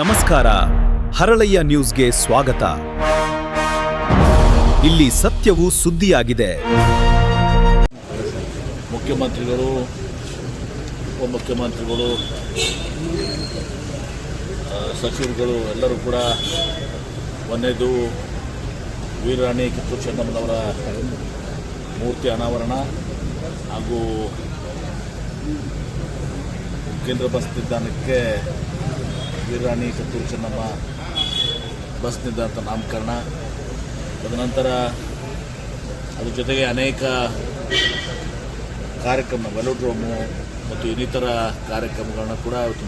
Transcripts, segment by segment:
ನಮಸ್ಕಾರ. ಹರಳಯ್ಯ ನ್ಯೂಸ್ಗೆ ಸ್ವಾಗತ. ಇಲ್ಲಿ ಸತ್ಯವು ಸುದ್ದಿಯಾಗಿದೆ. ಮುಖ್ಯಮಂತ್ರಿಗಳು, ಉಪಮುಖ್ಯಮಂತ್ರಿಗಳು ಸಚಿವರುಗಳು ಎಲ್ಲರೂ ಕೂಡ ಒಂದೇದು ವೀರರಾಣಿ ಕಿತ್ತೂರು ಚೆನ್ನಮ್ಮನವರ ಮೂರ್ತಿ ಅನಾವರಣ ಹಾಗೂ ಕೇಂದ್ರ ಬಸ್ ನಿಲ್ದಾಣಕ್ಕೆ ವೀರರಾಣಿ ಕತ್ತೂರು ಚೆನ್ನಮ್ಮ ಬಸ್ ನಿಲ್ದಾಣ ನಾಮಕರಣ. ತದನಂತರ ಅದ್ರ ಜೊತೆಗೆ ಅನೇಕ ಕಾರ್ಯಕ್ರಮ ವೆಲೋಡ್ರೋಮು ಮತ್ತು ಇನ್ನಿತರ ಕಾರ್ಯಕ್ರಮಗಳನ್ನ ಕೂಡ ಇವತ್ತು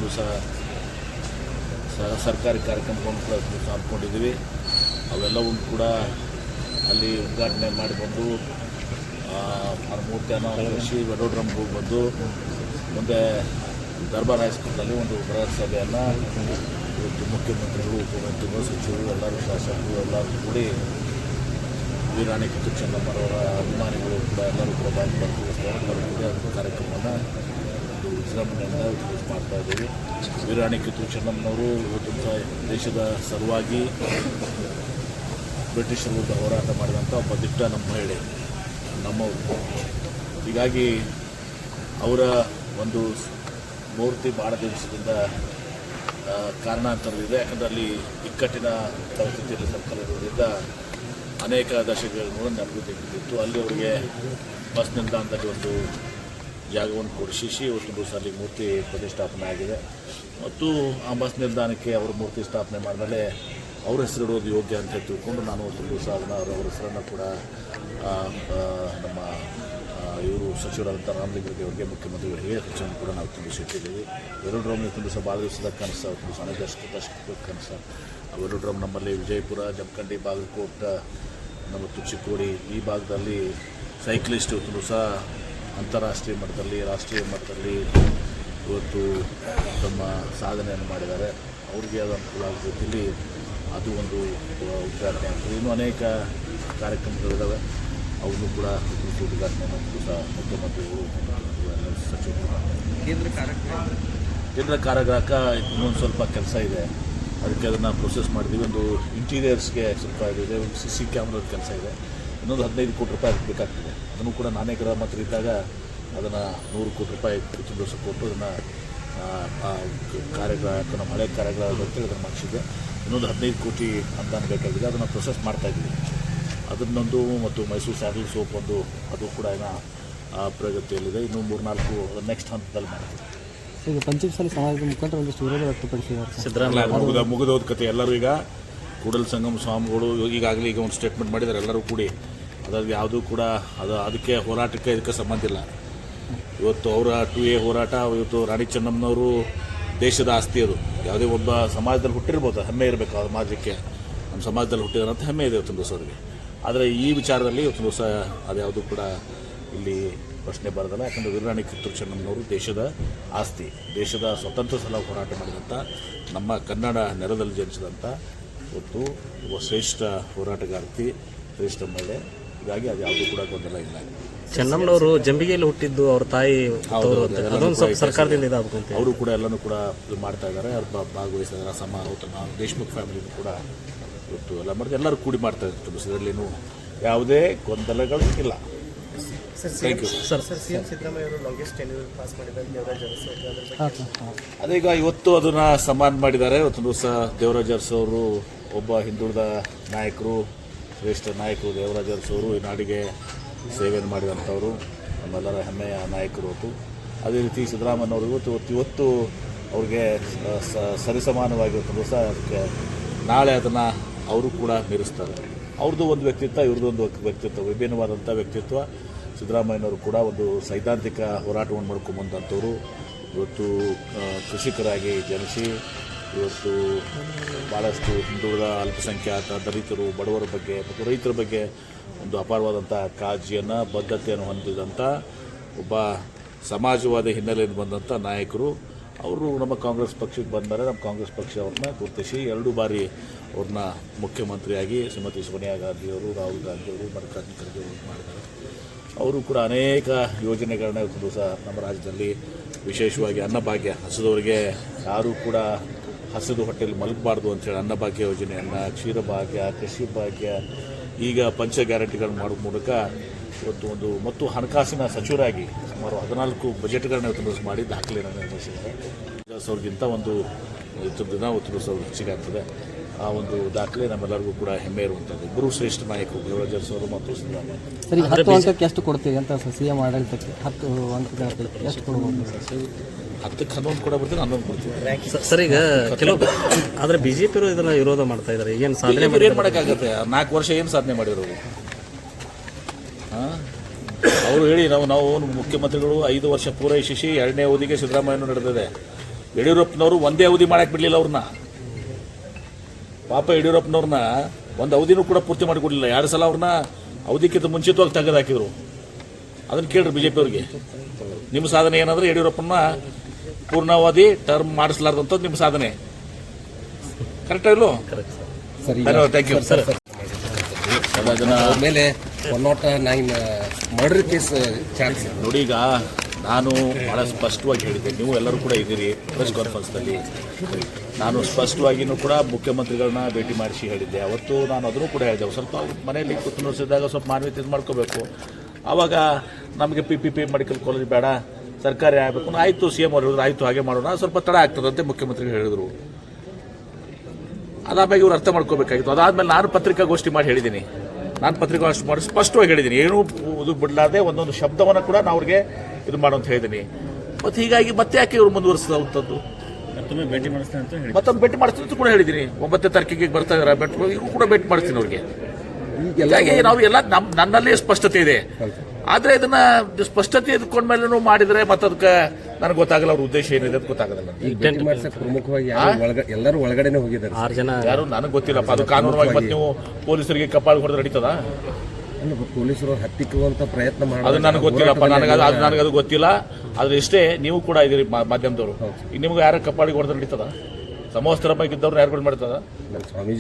ಸರ್ಕಾರಿ ಕಾರ್ಯಕ್ರಮಗಳನ್ನು ಕೂಡ ಇವತ್ತು ಹಮ್ಮಿಕೊಂಡಿದ್ದೀವಿ. ಅವೆಲ್ಲವನ್ನು ಕೂಡ ಅಲ್ಲಿ ಉದ್ಘಾಟನೆ ಮಾಡಿ ಬಂದು ಮೂರ್ತಿಯನ್ನು ಅಳವಡಿಸಿ ವೆಲೋಡ್ರಮ್ಗೆ ಹೋಗಿ ಬಂದು ಮುಂದೆ ದರ್ಬಾರ್ ಹೈಸ್ಕೂಲ್ನಲ್ಲಿ ಒಂದು ಬೃಹತ್ ಸಭೆಯನ್ನು ಇವತ್ತು ಮುಖ್ಯಮಂತ್ರಿಗಳು, ಉಪಮುಖ್ಯಮಂತ್ರಿಗಳು, ಸಚಿವರು, ಎಲ್ಲರೂ ಶಾಸಕರು, ಎಲ್ಲರೂ ಕೂಡಿ ವೀರಾಣಿ ಕಿತ್ತೂರು ಚೆನ್ನಮ್ಮರವರ ಅಭಿಮಾನಿಗಳು ಕೂಡ ಎಲ್ಲರೂ ಕೂಡ ಭಾಗವಹಿಸ್ತಾರೆ ಎಲ್ಲರೂ ಕೂಡ ಒಂದು ಕಾರ್ಯಕ್ರಮವನ್ನು ಒಂದು ವಿಜೃಂಭಣೆಯಿಂದ ಯೂಸ್ ಮಾಡ್ತಾ ಇದ್ದೀವಿ. ವೀರಾಣಿ ಕಿತ್ತೂರು ಚೆನ್ನಮ್ಮನವರು ಇವತ್ತು ದೇಶದ ಸಲುವಾಗಿ ಬ್ರಿಟಿಷರ ವಿರುದ್ಧ ಹೋರಾಟ ಮಾಡಿದಂಥ ಒಬ್ಬ ದಿಟ್ಟ ನಮ್ಮ ಮಹಿಳೆ, ನಮ್ಮವರು. ಹೀಗಾಗಿ ಅವರ ಒಂದು ಮೂರ್ತಿ ಭಾಳ ದಿವಸದಿಂದ ಕಾರಣಾಂತರವಿದೆ. ಯಾಕಂದರೆ ಅಲ್ಲಿ ಇಕ್ಕಟ್ಟಿನ ಪರಿಸ್ಥಿತಿಯಲ್ಲಿ ಸರ್ಕಾರ ಇರುವುದರಿಂದ ಅನೇಕ ದಶಕಗಳು ನಮಗೂ ತೆಗೆದಿತ್ತು. ಅಲ್ಲಿ ಅವರಿಗೆ ಬಸ್ ನಿಲ್ದಾಣದಲ್ಲಿ ಒಂದು ಜಾಗವನ್ನು ಕೊಡಿಸಿ ಒಂದು ದಿವಸ ಅಲ್ಲಿ ಮೂರ್ತಿ ಪ್ರತಿಷ್ಠಾಪನೆ ಆಗಿದೆ. ಮತ್ತು ಆ ಬಸ್ ನಿಲ್ದಾಣಕ್ಕೆ ಅವರು ಮೂರ್ತಿ ಸ್ಥಾಪನೆ ಮಾಡಿದ್ಮೇಲೆ ಅವ್ರ ಹೆಸರಿಡೋದು ಯೋಗ್ಯ ಅಂತ ತಿಳ್ಕೊಂಡು ನಾನು ಒಂದು ದಿವಸ ಅದನ್ನು ಅವರ ಹೆಸರನ್ನು ಕೂಡ ನಮ್ಮ ಇವರು ಸಚಿವರಾದಂಥ ರಾಮಲಿಂಗರೆಡ್ಡಿ ಅವರಿಗೆ ಮುಖ್ಯಮಂತ್ರಿಗಳಿಗೆ ಹೆಚ್ಚನ್ನು ಕೂಡ ನಾವು ತುಂಬಿಸಿಟ್ಟಿದ್ದೀವಿ ವೆಲೋಡ್ರೋಮ್ ತುಂಬ ಸಹ ಭಾಳ ದಿವಸದ ಕನಸು, ತುಂಬ ದಿವಸ ಅನೇಕ ದಶಕ ದಶಕದ ಕನಸು. ಆ ವೆಲೋಡ್ರೋಮ್ ನಮ್ಮಲ್ಲಿ ವಿಜಯಪುರ, ಜಮಖಂಡಿ, ಬಾಗಲಕೋಟ ಮತ್ತು ಚಿಕ್ಕೋಡಿ ಈ ಭಾಗದಲ್ಲಿ ಸೈಕ್ಲಿಸ್ಟ್ ಇವತ್ತು ಸಹ ಅಂತಾರಾಷ್ಟ್ರೀಯ ಮಟ್ಟದಲ್ಲಿ, ರಾಷ್ಟ್ರೀಯ ಮಟ್ಟದಲ್ಲಿ ಇವತ್ತು ತಮ್ಮ ಸಾಧನೆಯನ್ನು ಮಾಡಿದ್ದಾರೆ. ಅವ್ರಿಗೆ ಅದು ಅನುಕೂಲ ಆಗೋ ಅದು ಒಂದು ಉದ್ಘಾಟನೆ ಆಗ್ತದೆ. ಇನ್ನೂ ಅನೇಕ ಕಾರ್ಯಕ್ರಮಗಳಿದ್ದಾವೆ ಅವನ್ನು ಕೂಡ ಕೃಷಿ ಉದ್ಘಾಟನೆ ಸಹ ಮುಖ್ಯಮಂತ್ರಿಗಳು ಸಚಿವರು. ಕೇಂದ್ರ ಕಾರ್ಯಕ್ರಮ ಕೇಂದ್ರ ಕಾರ್ಯಗ್ರಾಹಕ ಇನ್ನೊಂದು ಸ್ವಲ್ಪ ಕೆಲಸ ಇದೆ. ಅದಕ್ಕೆ ಅದನ್ನು ಪ್ರೊಸೆಸ್ ಮಾಡಿದ್ದೀವಿ ಒಂದು ಇಂಟೀರಿಯರ್ಸ್ಗೆ ಸ್ವಲ್ಪ ಇದೆ ಒಂದು ಸಿ ಸಿ ಕ್ಯಾಮ್ರಾದ ಕೆಲಸ ಇದೆ. ಇನ್ನೊಂದು ಹದಿನೈದು ಕೋಟಿ ರೂಪಾಯಿ ಬೇಕಾಗ್ತದೆ. ಅದನ್ನು ಕೂಡ ನಾನೇ ಗೃಹ ಮಂತ್ರಿ ಇದ್ದಾಗ ಅದನ್ನು ನೂರು ಕೋಟಿ ರೂಪಾಯಿ ಹೆಚ್ಚಿನ ದಿವಸ ಕೊಟ್ಟು ಅದನ್ನು ಕಾರ್ಯಗ್ರಹ ನಮ್ಮ ಹಳೆ ಕಾರ್ಯಗ್ರಹ ಅಂತೇಳಿ ಅದನ್ನು ಮಾಡಿಸಿದ್ದೆ. ಇನ್ನೊಂದು ಹದಿನೈದು ಕೋಟಿ ಅನುದಾನ ಬೇಕಾಗಿದೆ. ಅದನ್ನು ಪ್ರೊಸೆಸ್ ಮಾಡ್ತಾಯಿದ್ದೀವಿ ಅದನ್ನೊಂದು ಮತ್ತು ಮೈಸೂರು ಸ್ಯಾಂಡಲ್ ಸೋಪ್ ಒಂದು ಅದು ಕೂಡ ಏನೋ ಆ, ಪ್ರಗತಿಯಲ್ಲಿದೆ. ಮೂರು ನಾಲ್ಕು ನೆಕ್ಸ್ಟ್ ಹಂತದಲ್ಲಿ ಮಾಡ್ತೀವಿ. ಈಗ ಪಂಚಮಸಾಲಿ ಸಮಾಜದ ಮುಖಾಂತರ ಒಂದಿಷ್ಟು ವಿರೋಧ ವ್ಯಕ್ತಪಡಿಸಿದ್ದಾರೆ ಸಿದ್ದರಾಮಯ್ಯ ಮುಗಿದ ಮುಗಿದೋದ ಕತೆ. ಎಲ್ಲರೂ ಈಗ ಕೂಡಲ ಸಂಗಮ ಸ್ವಾಮಿಗಳು ಈಗಾಗಲೇ ಈಗ ಒಂದು ಸ್ಟೇಟ್ಮೆಂಟ್ ಮಾಡಿದ್ದಾರೆ. ಎಲ್ಲರೂ ಕೂಡಿ. ಅದ್ರಲ್ಲಿ ಯಾವುದೂ ಕೂಡ ಅದು ಅದಕ್ಕೆ ಹೋರಾಟಕ್ಕೆ ಇದಕ್ಕೆ ಸಂಬಂಧ ಇಲ್ಲ. ಇವತ್ತು ಅವರ ಟು ಎ ಹೋರಾಟ ಇವತ್ತು ರಾಣಿ ಚೆನ್ನಮ್ಮನವರು ದೇಶದ ಆಸ್ತಿ ಅದು. ಯಾವುದೇ ಒಬ್ಬ ಸಮಾಜದಲ್ಲಿ ಹುಟ್ಟಿರ್ಬೋದು. ಹೆಮ್ಮೆ ಇರಬೇಕು. ಆ ಸಮಾಜಕ್ಕೆ ನಮ್ಮ ಸಮಾಜದಲ್ಲಿ ಹುಟ್ಟಿದಾರೆ ಅಂತ ಹೆಮ್ಮೆ ಇದೆ ಇವತ್ತು ಅವರಿಗೆ ಆದರೆ ಈ ವಿಚಾರದಲ್ಲಿ ಇವತ್ತು ದಿವಸ ಅದ್ಯಾವುದು ಕೂಡ ಇಲ್ಲಿ ಪ್ರಶ್ನೆ ಬರೋದಲ್ಲ. ಯಾಕಂದರೆ ವೀರರಾಣಿ ಕಿತ್ತೂರು ಚೆನ್ನಮ್ಮನವರು ದೇಶದ ಆಸ್ತಿ ದೇಶದ ಸ್ವತಂತ್ರ ಸಲ ಹೋರಾಟ ಮಾಡಿದಂಥ ನಮ್ಮ ಕನ್ನಡ ನೆಲದಲ್ಲಿ ಜನಿಸಿದಂಥ ಇವತ್ತು ಒಬ್ಬ ಶ್ರೇಷ್ಠ ಹೋರಾಟಗಾರ್ತಿ ಶ್ರೇಷ್ಠ ಮಹಿಳೆ ಹೀಗಾಗಿ ಅದು ಯಾವುದೂ ಕೂಡ ಗೊಂದಲ ಇಲ್ಲ. ಚೆನ್ನಮ್ಮನವರು ಜಂಬಿಗೆಯಲ್ಲಿ ಹುಟ್ಟಿದ್ದು ಅವ್ರ ತಾಯಿ ಸರ್ಕಾರದಿಂದ ಅವರು ಕೂಡ ಎಲ್ಲನೂ ಕೂಡ ಮಾಡ್ತಾ ಇದ್ದಾರೆ. ಅವ್ರು ಭಾಗವಹಿಸಿದಾರೆ ಸಮ ದೇಶಮುಖ್ ಫ್ಯಾಮಿಲಿನೂ ಕೂಡ ಇವತ್ತು ಎಲ್ಲ ಮಾಡಿದ್ರೆ ಎಲ್ಲರೂ ಕೂಡಿ ಮಾಡ್ತಾ ಇದರಲ್ಲೇನು ಯಾವುದೇ ಗೊಂದಲಗಳು ಇಲ್ಲ. ಥ್ಯಾಂಕ್ ಯು ಸರ್ ಅದೀಗ ಇವತ್ತು ಅದನ್ನು ಸಮ್ಮಾನ ಮಾಡಿದ್ದಾರೆ. ಇವತ್ತು ದಿವಸ ದೇವರಾಜ್ ಅರಸು ಅವರು ಒಬ್ಬ ಹಿಂದುಳಿದ ನಾಯಕರು ಶ್ರೇಷ್ಠ ನಾಯಕರು ದೇವರಾಜ್ ಅರಸು ಅವರು ಈ ನಾಡಿಗೆ ಸೇವೆಯನ್ನು ಮಾಡಿದಂಥವರು. ನಮ್ಮೆಲ್ಲರ ಹೆಮ್ಮೆಯ ನಾಯಕರು ಇವತ್ತು. ಅದೇ ರೀತಿ ಸಿದ್ದರಾಮಯ್ಯನವರು ಇವತ್ತು ಇವತ್ತು ಇವತ್ತು ಅವ್ರಿಗೆ ಸರಿಸಮಾನವಾಗಿ ಇವತ್ತು ದಿವಸ ಅದಕ್ಕೆ ನಾಳೆ ಅದನ್ನು ಅವರು ಕೂಡ ಮೀರಿಸ್ತಾರೆ. ಅವ್ರದ್ದು ಒಂದು ವ್ಯಕ್ತಿತ್ವ, ಇವ್ರದ್ದು ಒಂದು ವ್ಯಕ್ತಿತ್ವ, ವಿಭಿನ್ನವಾದಂಥ ವ್ಯಕ್ತಿತ್ವ. ಸಿದ್ದರಾಮಯ್ಯನವರು ಕೂಡ ಒಂದು ಸೈದ್ಧಾಂತಿಕ ಹೋರಾಟವನ್ನು ಮಾಡ್ಕೊಂಬಂದಂಥವ್ರು ಇವತ್ತು ಕೃಷಿಕರಾಗಿ ಜನಿಸಿ, ಇವತ್ತು ಭಾಳಷ್ಟು ಹಿಂದುಳಿದ ಅಲ್ಪಸಂಖ್ಯಾತ ದಲಿತರು, ಬಡವರ ಬಗ್ಗೆ ಮತ್ತು ರೈತರ ಬಗ್ಗೆ ಒಂದು ಅಪಾರವಾದಂಥ ಕಾಳಜಿಯನ್ನು, ಬದ್ಧತೆಯನ್ನು ಹೊಂದಿದಂಥ ಒಬ್ಬ ಸಮಾಜವಾದಿ ಹಿನ್ನೆಲೆಯಿಂದ ಬಂದಂಥ ನಾಯಕರು. ಅವರು ನಮ್ಮ ಕಾಂಗ್ರೆಸ್ ಪಕ್ಷಕ್ಕೆ ಬಂದರೆ ನಮ್ಮ ಕಾಂಗ್ರೆಸ್ ಪಕ್ಷ ಅವ್ರನ್ನ ಗುರುತಿಸಿ ಎರಡು ಬಾರಿ ಅವ್ರನ್ನ ಮುಖ್ಯಮಂತ್ರಿಯಾಗಿ ಶ್ರೀಮತಿ ಸೋನಿಯಾ ಗಾಂಧಿಯವರು, ರಾಹುಲ್ ಗಾಂಧಿಯವರು ಮಲ್ಲಿಕಾರ್ಜುನ ಖರ್ಗೆ ಅವರು ಮಾಡಿದ್ದಾರೆ. ಅವರು ಕೂಡ ಅನೇಕ ಯೋಜನೆಗಳನ್ನ ಇವತ್ತು ಸಹ ನಮ್ಮ ರಾಜ್ಯದಲ್ಲಿ ವಿಶೇಷವಾಗಿ ಅನ್ನಭಾಗ್ಯ ಹಸಿದವರಿಗೆ ಯಾರೂ ಕೂಡ ಹಸಿದು ಹೊಟ್ಟೆಯಲ್ಲಿ ಮಲಗಬಾರ್ದು ಅಂತೇಳಿ ಅನ್ನಭಾಗ್ಯ ಯೋಜನೆಯನ್ನು, ಕ್ಷೀರಭಾಗ್ಯ, ಕೃಷಿ ಭಾಗ್ಯ, ಈಗ ಪಂಚ ಗ್ಯಾರಂಟಿಗಳನ್ನು ಮಾಡೋ ಮೂಲಕ ಇವತ್ತು ಒಂದು ಮತ್ತು ಹಣಕಾಸಿನ ಸಚಿವರಾಗಿ ಸುಮಾರು ಹದಿನಾಲ್ಕು ಬಜೆಟ್ಗಳನ್ನ ಇವತ್ತು ಮಾಡಿ ದಾಖಲೆ ನಿರ್ಮಿಸಿದ್ದಾರೆ ಅವ್ರಿಗಿಂತ ಒಂದು ಇಷ್ಟು ದಿನ ಇವತ್ತು ಸಾವಿರ ಹೆಚ್ಚಿಗೆ ಆಗ್ತದೆ. ಆ ಒಂದು ದಾಖಲೆ ನಮ್ಮೆಲ್ಲರಿಗೂ ಕೂಡ ಹೆಮ್ಮೆ ಇರುವಂಥದ್ದು. ಗುರು ಶ್ರೇಷ್ಠ ನಾಯಕರು ದೇವರಾಜ್ ಅವರು ಮತ್ತು ಸಿದ್ದರಾಮಯ್ಯ ಸರಿ ಹತ್ತು ಅಂಕಕ್ಕೆ ಎಷ್ಟು ಕೊಡ್ತೀವಿ ಅಂತ ಸಿ ಎಂ ಆಡಳಿತಕ್ಕೆ? ಹತ್ತು ಅಂಕದ ಎಷ್ಟು ಕೊಡ್ಬೋದು? ಹತ್ತಕ್ಕೆ ಹನ್ನೊಂದು ಕೂಡ ಬರ್ತೀನಿ ಹನ್ನೊಂದು ಕೊಡ್ತೀವಿ. ಸರ್ ಈಗ ಕೆಲವು ಆದರೆ ಬಿ ಜೆ ಪಿಯವರು ಇದನ್ನ ವಿರೋಧ ಮಾಡ್ತಾ ಇದ್ದಾರೆ. ಏನು ಸಾಧನೆ ಏನು ಮಾಡೋಕ್ಕಾಗತ್ತೆ? ನಾಲ್ಕು ವರ್ಷ ಏನು ಸಾಧನೆ ಮಾಡಿದ್ರು ಅವರು ಹೇಳಿ ನಾವು ನಾವು ಮುಖ್ಯಮಂತ್ರಿಗಳು ಐದು ವರ್ಷ ಪೂರೈಸಿಸಿ ಎರಡನೇ ಅವಧಿಗೆ ಸಿದ್ದರಾಮಯ್ಯನೂ ನಡೆದಿದೆ. ಯಡಿಯೂರಪ್ಪನವರು ಒಂದೇ ಅವಧಿ ಮಾಡಕ್ಕೆ ಬಿಡಲಿಲ್ಲ ಅವ್ರನ್ನ. ಪಾಪ ಯಡಿಯೂರಪ್ಪನವ್ರನ್ನ ಒಂದು ಅವಧಿನೂ ಕೂಡ ಪೂರ್ತಿ ಮಾಡಿಕೊಡ್ಲಿಲ್ಲ. ಎರಡು ಸಲ ಅವ್ರನ್ನ ಅವಧಿಕ್ಕಿಂತ ಮುಂಚಿತವಾಗಿ ತೆಗೆದು ಹಾಕಿದ್ರು ಅದನ್ನು ಕೇಳ್ರಿ ಬಿ ಜೆ ಪಿಯವ್ರಿಗೆ ನಿಮ್ಮ ಸಾಧನೆ ಏನಂದ್ರೆ ಯಡಿಯೂರಪ್ಪನ ಪೂರ್ಣಾವಧಿ ಟರ್ಮ್ ಮಾಡಿಸ್ಲಾರ್ದಂಥದ್ದು ನಿಮ್ಮ ಸಾಧನೆ. ಕರೆಕ್ಟ್ ಇಲ್ಲೋ ಸರಿ. ಥ್ಯಾಂಕ್ ಯು ಸರ್ ಅದನ್ನ ಮೇಲೆ one nought nine murder case chance ನೋಡಿ ಈಗ ನಾನು ಭಾಳ ಸ್ಪಷ್ಟವಾಗಿ ಹೇಳಿದ್ದೆ. ನೀವು ಎಲ್ಲರೂ ಕೂಡ ಇದ್ದೀರಿ ಪ್ರೆಸ್ ಕಾನ್ಫರೆನ್ಸ್ನಲ್ಲಿ ನಾನು ಸ್ಪಷ್ಟವಾಗಿಯೂ ಕೂಡ ಮುಖ್ಯಮಂತ್ರಿಗಳನ್ನ ಭೇಟಿ ಮಾಡಿಸಿ ಹೇಳಿದ್ದೆ. ಅವತ್ತು ನಾನು ಅದನ್ನು ಕೂಡ ಹೇಳಿದೆ. ಸ್ವಲ್ಪ ಮನೆಯಲ್ಲಿ ಕೂತ್ಕೊಂಡಿಸಿದಾಗ ಸ್ವಲ್ಪ ಮಾನವೀಯತೆ ಇದು ಮಾಡ್ಕೋಬೇಕು. ಆವಾಗ ನಮಗೆ P P P medical college ಬೇಡ, ಸರ್ಕಾರಿ ಆಗಬೇಕು ಆಯಿತು ಸಿ ಎಂ ಅವ್ರು ಹೇಳಿದ್ರು, ಆಯಿತು, ಹಾಗೆ ಮಾಡೋಣ. ಸ್ವಲ್ಪ ತಡ ಆಗ್ತದಂತೆ ಮುಖ್ಯಮಂತ್ರಿಗಳು ಹೇಳಿದರು. ಅದಾದ್ಮೇಲೆ ಇವ್ರು ಅರ್ಥ ಮಾಡ್ಕೋಬೇಕಾಗಿತ್ತು. ಅದಾದ್ಮೇಲೆ ನಾನು ಪತ್ರಿಕಾಗೋಷ್ಠಿ ಮಾಡಿ ಹೇಳಿದ್ದೀನಿ. ನಾನು ಪತ್ರಿಕಾಗೋಷ್ಠಿ ಮಾಡಿ ಸ್ಪಷ್ಟವಾಗಿ ಹೇಳಿದ್ದೀನಿ ಏನೂ ಇದು ಬಿಡಲಾದೆ ಒಂದೊಂದು ಶಬ್ದವನ್ನು ಕೂಡ ನಾವು ಅವ್ರಿಗೆ ಇದು ಮಾಡು ಅಂತ ಹೇಳಿದ್ದೀನಿ ಮತ್ತು ಹೀಗಾಗಿ ಮತ್ತೆ ಯಾಕೆ ಇವರು ಮುಂದುವರಿಸಿದಂಥದ್ದು ಮತ್ತೊಮ್ಮೆ ಭೇಟಿ ಮಾಡಿಸ್ತೀನಿ ಅಂತ ಹೇಳಿ ಮತ್ತೊಮ್ಮೆ ಭೇಟಿ ಮಾಡ್ತೀನಿ ಅಂತ ಕೂಡ ಹೇಳಿದ್ದೀನಿ ಒಂಬತ್ತನೇ ತಾರೀಕಿಗೆ ಬರ್ತಾ ಇದ್ದಾರೆ ಭೇಟಿ ಇವರು ಕೂಡ ಭೇಟಿ ಮಾಡ್ತೀನಿ ಅವ್ರಿಗೆ. ಹೀಗಾಗಿ ನಾವು ಎಲ್ಲ ನಮ್ಮ ನನ್ನಲ್ಲೇ ಸ್ಪಷ್ಟತೆ ಇದೆ. ಆದರೆ ಇದನ್ನ ಸ್ಪಷ್ಟತೆ ಇದ್ಕೊಂಡ್ಮೇಲೆ ಮಾಡಿದರೆ ಮತ್ತೆ ಅದಕ್ಕೆ ನನಗೆ ಗೊತ್ತಾಗಲ್ಲ ಅವ್ರ ಉದ್ದೇಶ ಏನಿದೆ ಅಂತ ಗೊತ್ತಾಗಲ್ಲ ಪ್ರಮುಖವಾಗಿ ಎಲ್ಲರೂ ಒಳಗಡೆನೆ ಹೋಗಿದ್ದಾರೆ. ಆರು ಜನ ಯಾರು ನನಗೆ ಗೊತ್ತಿಲ್ಲಪ್ಪ ಅದು ಕಾನೂನುವಾಗಿ ಮತ್ತೆ ನೀವು ಪೊಲೀಸರಿಗೆ ಕಪಾಳು ಹೊಡೆದು ನಡೀತದ? ಅಲ್ಲ, ಪೊಲೀಸರು ಹತ್ತಿಕ್ಕುವಂತ ಪ್ರಯತ್ನ ಅದು ನನಗೆ ಗೊತ್ತಿಲ್ಲಪ್ಪ ನನಗೆ ಅದು ನನಗೆ ಅದು ಗೊತ್ತಿಲ್ಲ. ಆದ್ರೆ ಇಷ್ಟೇ ನೀವು ಕೂಡ ಇದೀರಿ ಮಾ- ಮಾಧ್ಯಮದವರು. ಈಗ ನಿಮ್ಗೆ ಯಾರ ಕಪ್ಪಾಳಿಗೆ ಹೊಡೆದ್ರೆ ನಡೀತದ? ಸಮವಸ್ತ್ರ ಬಗ್ಗೆ ಇದ್ದವ್ರು ಯಾರು ಕೂಡ ಮಾಡ್ತದ?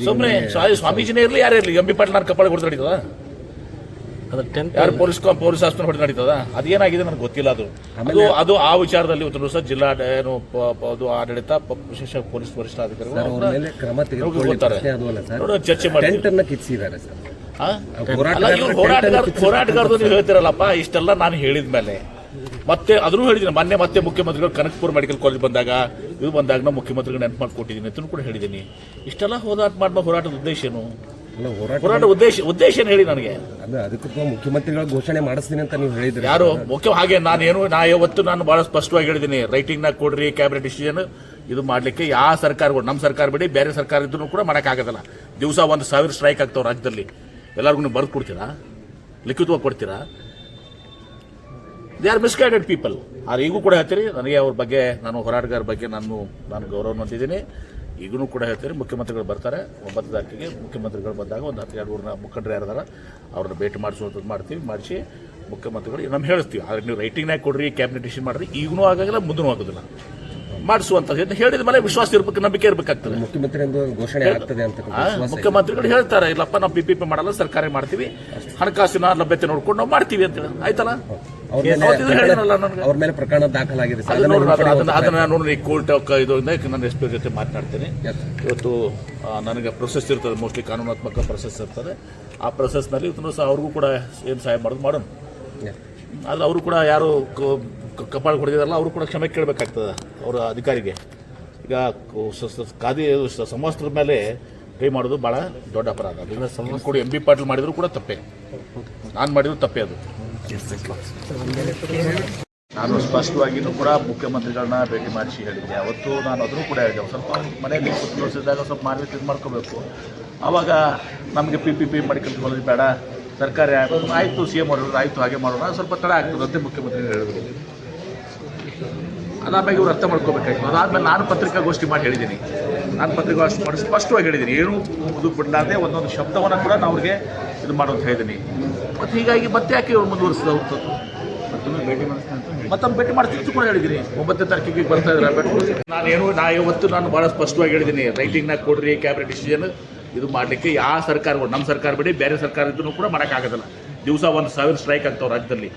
ಸುಮ್ಮನೆ ಸ್ವಾಮೀಜಿನೇ ಇರಲಿ ಯಾರೇ ಇರಲಿ ಎಂ ಬಿ ಪಾಟೀಲ್ ನಾನು ಕಪ್ಪಾಳಿಗೆ ಹೊಡೆದು ನಡೀತದ? ಯಾರು ಪೊಲೀಸ್ ಪೊಲೀಸ್ ಆಸ್ಪತ್ರೆ ಹೊಡೆದು ನಡೀತದ? ಅದೇನಾಗಿದೆ ನನಗೆ ಗೊತ್ತಿಲ್ಲ ಅದು. ಅದು ಅದು ಆ ವಿಚಾರದಲ್ಲಿ ಇವತ್ತು ಸರ್ ಜಿಲ್ಲಾ ಏನು ಅದು ಆಡಳಿತ ವಿಶೇಷ ಪೊಲೀಸ್ ವರಿಷ್ಠಾಧಿಕಾರಿಗಳು ಚರ್ಚೆ ಮಾಡ್ತೀವಿ. ಟೆಂಟ್ ಅನ್ನ ಕಿತ್ಸಿದ್ದಾರೆ ಸರ್. ಆ? ಹೋರಾಟಗಾರರು ನೀವು ಹೇಳ್ತಿರಲ್ಲಪ್ಪ ಇಷ್ಟೆಲ್ಲ ನಾನು ಹೇಳಿದ ಮೇಲೆ. ಮತ್ತೆ ಅದನ್ನು ಹೇಳಿದ್ದೀನಿ ಮೊನ್ನೆ ಮತ್ತೆ ಮುಖ್ಯಮಂತ್ರಿಗಳು ಕನಕಪುರ ಮೆಡಿಕಲ್ ಕಾಲೇಜ್ ಬಂದಾಗ ಇದು ಬಂದಾಗ ನಾವು ಮುಖ್ಯಮಂತ್ರಿಗಳು ನೆನಪು ಮಾಡ್ಕೊಟ್ಟಿದ್ದೀನಿ ಅಂತ ಕೂಡ ಹೇಳಿದ್ದೀನಿ. ಇಷ್ಟೆಲ್ಲ ಹೋರಾಟ ಮಾಡೋ ಹೋರಾಟದ ಉದ್ದೇಶ ಏನು? ಹೋರಾಟ ಹೋರಾಟ ಉದ್ದೇಶ ಉದ್ದೇಶ ಏನು ಹೇಳಿ ನನಗೆ? ಅದು ಅದಕ್ಕೆ ಮುಖ್ಯಮಂತ್ರಿಗಳು ಘೋಷಣೆ ಮಾಡಿಸ್ತೀನಿ ಅಂತ ನೀವು ಹೇಳಿದ್ರಿ ಯಾರು? ಮುಖ್ಯ ಹಾಗೆ ನಾನೇನು ನಾ ಯಾವತ್ತು ನಾನು ಬಹಳ ಸ್ಪಷ್ಟವಾಗಿ ಹೇಳಿದ್ದೀನಿ. ರೈಟಿಂಗ್ನಾಗ ಕೊಡ್ರಿ ಕ್ಯಾಬಿನೆಟ್ ಡಿಸಿಷನ್ ಇದು ಮಾಡಲಿಕ್ಕೆ ಯಾವ ಸರ್ಕಾರಗಳು ನಮ್ಮ ಸರ್ಕಾರ ಬಿಡಿ ಬೇರೆ ಸರ್ಕಾರ ಇದ್ರೂ ಕೂಡ ಮಾಡೋಕ್ಕಾಗೋದಿಲ್ಲ. ದಿವಸ ಒಂದು ಸಾವಿರ ಸ್ಟ್ರೈಕ್ ಆಗ್ತಾವೆ ರಾಜ್ಯದಲ್ಲಿ. ಎಲ್ಲರಿಗೂ ನೀವು ಬರ್ದು ಕೊಡ್ತೀರಾ? ಲಿಖಿತವಾಗಿ ಕೊಡ್ತೀರಾ? ದೇ ಆರ್ ಮಿಸ್ಗೈಡೆಡ್ ಪೀಪಲ್ ಆದ್ರೆ ಈಗೂ ಕೂಡ ಹೇಳ್ತೀರಿ ನನಗೆ ಅವ್ರ ಬಗ್ಗೆ ನಾನು ಹೋರಾಟಗಾರ ಬಗ್ಗೆ ನಾನು ನಾನು ಗೌರವ ಹೊಂದಿದ್ದೀನಿ. ಈಗೂ ಕೂಡ ಹೇಳ್ತೀನಿ, ಮುಖ್ಯಮಂತ್ರಿಗಳು ಬರ್ತಾರೆ. ಒಂಬತ್ತು ತಾರೀಕಿಗೆ ಮುಖ್ಯಮಂತ್ರಿಗಳು ಬಂದಾಗ ಒಂದು ಹತ್ತು, ಎರಡು ಮೂರನ ಮುಖಂಡರು ಯಾರದಾರ, ಅವ್ರನ್ನ ಭೇಟಿ ಮಾಡಿಸುವಂಥದ್ದು ಮಾಡ್ತೀವಿ, ಮಾಡಿಸಿ ಮುಖ್ಯಮಂತ್ರಿಗಳು ನಮ್ಮ ಹೇಳ್ತೀವಿ ಆದರೆ ನೀವು ರೈಟಿಂಗ್ನಾಗ ಕೊಡ್ರಿ ಕ್ಯಾಬಿನೆಟ್ ಇಶ್ಯೂ ಮಾಡ್ರಿ ಈಗೂ ಆಗೋದಿಲ್ಲ ಮುಂದೂ ಆಗೋದಿಲ್ಲ. ಮಾಡಿಸುವಂಥದ್ದು ಹೇಳಿದ ಮೇಲೆ ವಿಶ್ವಾಸ ಇರ್ಬೇಕು ನಂಬಿಕೆ ಇರಬೇಕಾಗ್ತದೆ. ಮುಖ್ಯಮಂತ್ರಿ ಘೋಷಣೆ ಆಗ್ತದೆ ಅಂತ ಮುಖ್ಯಮಂತ್ರಿಗಳು ಹೇಳ್ತಾರೆ ಇಲ್ಲಪ್ಪ ನಾವು ಪಿ ಪಿ ಪಿ ಮಾಡಲ್ಲ ಸರ್ಕಾರ ಮಾಡ್ತೀವಿ. ಹಣಕಾಸಿನ ಲಭ್ಯತೆ ನೋಡ್ಕೊಂಡು ನಾವು ಮಾಡ್ತೀವಿ ಅಂತ ಹೇಳಿ. ಆಯ್ತಲ್ಲ? ಅವ್ರ ಮೇಲೆ ಪ್ರಕರಣ ದಾಖಲಾಗಿದೆ ಅದನ್ನ ನೋಡಿ ಕೋರ್ಟ್ ಇದು ನನ್ನ ಎಸ್ ಪಿ ಜೊತೆ ಮಾತನಾಡ್ತೀನಿ. ಇವತ್ತು ನನಗೆ ಪ್ರೊಸೆಸ್ ಇರ್ತದೆ ಮೋಸ್ಟ್ಲಿ ಕಾನೂನಾತ್ಮಕ ಪ್ರೊಸೆಸ್ ಇರ್ತದೆ. ಆ ಪ್ರೊಸೆಸ್ನಲ್ಲಿ ಇವತ್ತು ಸಹ ಅವ್ರಿಗೂ ಕೂಡ ಏನು ಸಹಾಯ ಮಾಡೋದು ಮಾಡೋಣ. ಅಲ್ಲ ಅವರು ಕೂಡ ಯಾರು ಕಪಾಳ ಕೊಡ್ತಿದಾರಲ್ಲ ಅವರು ಕೂಡ ಕ್ಷಮೆ ಕೇಳಬೇಕಾಗ್ತದೆ ಅವರ ಅಧಿಕಾರಿಗೆ. ಈಗ ಖಾದಿ ಸಮವಸ್ತ್ರದ ಮೇಲೆ ಕೈ ಮಾಡೋದು ಭಾಳ ದೊಡ್ಡ ಅಪರಾಧ. ಅದರಿಂದ ಕೂಡ ಎಂ ಬಿ ಪಾಟೀಲ್ ಮಾಡಿದ್ರು ಕೂಡ ತಪ್ಪೇ. ನಾನು ಮಾಡಿದ್ರು ತಪ್ಪೇ ಅದು. ನಾನು ಸ್ಪಷ್ಟವಾಗಿಯೂ ಕೂಡ ಮುಖ್ಯಮಂತ್ರಿಗಳನ್ನ ಭೇಟಿ ಮಾಡಿಸಿ ಹೇಳಿದ್ದೆ. ಅವತ್ತು ನಾನು ಅದನ್ನು ಕೂಡ ಹೇಳಿದೆ. ಸ್ವಲ್ಪ ಮನೆಯಲ್ಲಿ ತೋರಿಸಿದಾಗ ಸ್ವಲ್ಪ ಮಾನವೀಯತೆ ಇದು ಮಾಡ್ಕೋಬೇಕು. ಆವಾಗ ನಮಗೆ P P P medical college ಬೇಡ. ಸರ್ಕಾರಿ ಆಯಿತು. ಸಿ ಎಂ ಅವರು ಆಯಿತು, ಹಾಗೆ ಮಾಡೋಣ. ಸ್ವಲ್ಪ ತಡ ಆಗ್ತದಂತೆ ಮುಖ್ಯಮಂತ್ರಿಗಳು ಹೇಳಿದ್ರು. ಅದಾದ್ಮೇಲೆ ಇವ್ರು ಅರ್ಥ ಮಾಡ್ಕೋಬೇಕಾಯ್ತು. ಅದಾದ್ಮೇಲೆ ನಾನು ಪತ್ರಿಕಾಗೋಷ್ಠಿ ಮಾಡಿ ಹೇಳಿದ್ದೀನಿ. ನಾನು ಪತ್ರಿಕಾಗೋಷ್ಠಿ ಮಾಡಿ ಸ್ಪಷ್ಟವಾಗಿ ಹೇಳಿದ್ದೀನಿ. ಏನೂ ಮುದುಕ್ ಬಿಡಲಾರ್ದೆ ಒಂದೊಂದು ಶಬ್ದವನ್ನು ಕೂಡ ನಾನು ಅವ್ರಿಗೆ ಇದು ಮಾಡು ಅಂತ ಹೇಳಿದ್ದೀನಿ. ಮತ್ತು ಹೀಗಾಗಿ ಮತ್ತೆ ಯಾಕೆ ಇವ್ರು ಮುಂದುವರಿಸಿದಂಥದ್ದು ಮತ್ತೊಮ್ಮೆ ಭೇಟಿ ಮಾಡ್ತಿತ್ತು ಅಂತ ಕೂಡ ಹೇಳಿದ್ದೀನಿ. ಒಂಬತ್ತನೇ ತಾರೀಕಿಗೆ ಬರ್ತಾ ಇದ್ದಾರೆ ಭೇಟಿ ನಾನು ಏನು ನಾ ಇವತ್ತು ನಾನು ಭಾಳ ಸ್ಪಷ್ಟವಾಗಿ ಹೇಳಿದ್ದೀನಿ. ರೈಟಿಂಗ್ನಾಗ ಕೊಡ್ರಿ ಕ್ಯಾಬಿನೆಟ್ ಡಿಸಿಷನ್ ಇದು ಮಾಡಲಿಕ್ಕೆ ಯಾವ ಸರ್ಕಾರಗಳು ನಮ್ಮ ಸರ್ಕಾರ ಬಿಡಿ ಬೇರೆ ಸರ್ಕಾರ ಇದ್ರೂ ಕೂಡ ಮಾಡೋಕ್ಕಾಗೋದಿಲ್ಲ. ದಿವಸ ಒಂದು ಸಾವಿರ ಸ್ಟ್ರೈಕ್ ಆಗ್ತಾವೆ ರಾಜ್ಯದಲ್ಲಿ.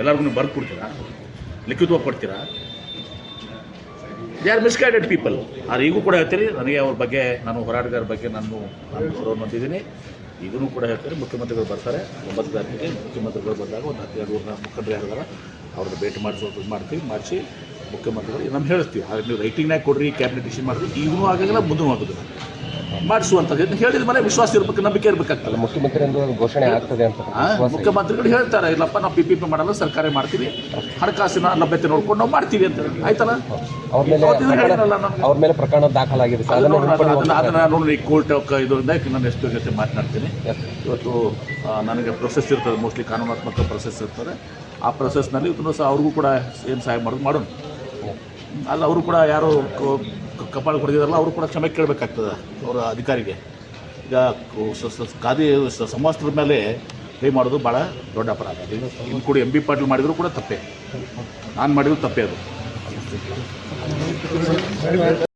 ಎಲ್ಲರಿಗೂ ಬರ್ಕೊಡ್ತೀರಾ ಬರ್ದು ಕೊಡ್ತೀರಾ? ಲಿಖಿತವಾಗಿ ಕೊಡ್ತೀರಾ? ದೇ ಆರ್ ಮಿಸ್ಗೈಡೆಡ್ ಪೀಪಲ್ ಆದ್ರೆ ಈಗೂ ಕೂಡ ಹೇಳ್ತೀನಿ, ನನಗೆ ಅವ್ರ ಬಗ್ಗೆ, ನಾನು ಹೋರಾಟಗಾರ ಬಗ್ಗೆ ನಾನು ನಾನು ಗೌರವ ಈಗೂ ಕೂಡ ಹೇಳ್ತೀನಿ, ಮುಖ್ಯಮಂತ್ರಿಗಳು ಬರ್ತಾರೆ. ಒಂಬತ್ತು ತಾರೀಕಿಗೆ ಮುಖ್ಯಮಂತ್ರಿಗಳು ಬಂದಾಗ ಒಂದು ಹತ್ತೆರಡು ಊರಿನ ಮುಖಂಡರು ಹೇಳಿದಾರೆ. ಅವ್ರನ್ನ ಭೇಟಿ ಮಾಡಿಸೋದು ಮಾಡ್ತೀವಿ, ಮಾಡಿಸಿ ಮುಖ್ಯಮಂತ್ರಿಗಳು ನಮ್ಮ ಹೇಳ್ತೀವಿ. ಆದರೆ ನೀವು ರೈಟಿಂಗ್ನಾಗ ಕೊಡ್ರಿ ಕ್ಯಾಬಿನೆಟ್ ಇಶ್ಯೂ ಮಾಡಿರಿ ಈಗೂ ಆಗಂಗಿಲ್ಲ, ಮುಂದೂ ಆಗೋದಿಲ್ಲ. ಮಾಡಿಸುವಂಥದ್ದು. ಹೇಳಿದ ಮೇಲೆ ವಿಶ್ವಾಸ ಇರ್ಬೇಕು ನಂಬಿಕೆ ಇರಬೇಕಾಗ್ತದೆ. ಮುಖ್ಯಮಂತ್ರಿ ಘೋಷಣೆ ಆಗ್ತದೆ ಅಂತ ಮುಖ್ಯಮಂತ್ರಿಗಳು ಹೇಳ್ತಾರೆ ಇಲ್ಲಪ್ಪ ನಾವು ಪಿ ಪಿ ಪಿ ಮಾಡಲ್ಲ ಸರ್ಕಾರ ಮಾಡ್ತೀವಿ. ಹಣಕಾಸಿನ ಲಭ್ಯತೆ ನೋಡ್ಕೊಂಡು ನಾವು ಮಾಡ್ತೀವಿ ಅಂತ ಆಯ್ತಲ್ಲ? ಅವ್ರ ಮೇಲೆ ಪ್ರಕರಣ ದಾಖಲಾಗಿದೆ. ಅದನ್ನ ನೋಡಿ ಕೋರ್ಟ್ ಇದರಿಂದ ನಾನು ಎಷ್ಟು ಜೊತೆ ಮಾತನಾಡ್ತೀನಿ. ಇವತ್ತು ನನಗೆ ಪ್ರೊಸೆಸ್ ಇರ್ತದೆ ಮೋಸ್ಟ್ಲಿ ಕಾನೂನಾತ್ಮಕ ಪ್ರೊಸೆಸ್ ಇರ್ತದೆ. ಆ ಪ್ರೊಸೆಸ್ನಲ್ಲಿ ಇವತ್ತು ಸಹ ಅವ್ರಿಗೂ ಕೂಡ ಏನು ಸಹಾಯ ಮಾಡೋದು ಮಾಡೋಣ. ಅಲ್ಲ ಅವರು ಕೂಡ ಯಾರು ಕಪಾಳ ಕೊಡ್ತಿದಾರಲ್ಲ ಅವರು ಕೂಡ ಕ್ಷಮೆ ಕೇಳಬೇಕಾಗ್ತದೆ ಅವರ ಅಧಿಕಾರಿಗೆ. ಈಗ ಖಾದಿ ಸಮವಸ್ತ್ರದ ಮೇಲೆ ಕೈ ಮಾಡೋದು ಭಾಳ ದೊಡ್ಡ ಅಪರಾಧ. ಇನ್ನು ಕೂಡ ಎಂ ಬಿ ಪಾಟೀಲ್ ಮಾಡಿದರೂ ಕೂಡ ತಪ್ಪೇ. ನಾನು ಮಾಡಿದ್ರು ತಪ್ಪೇ ಅದು.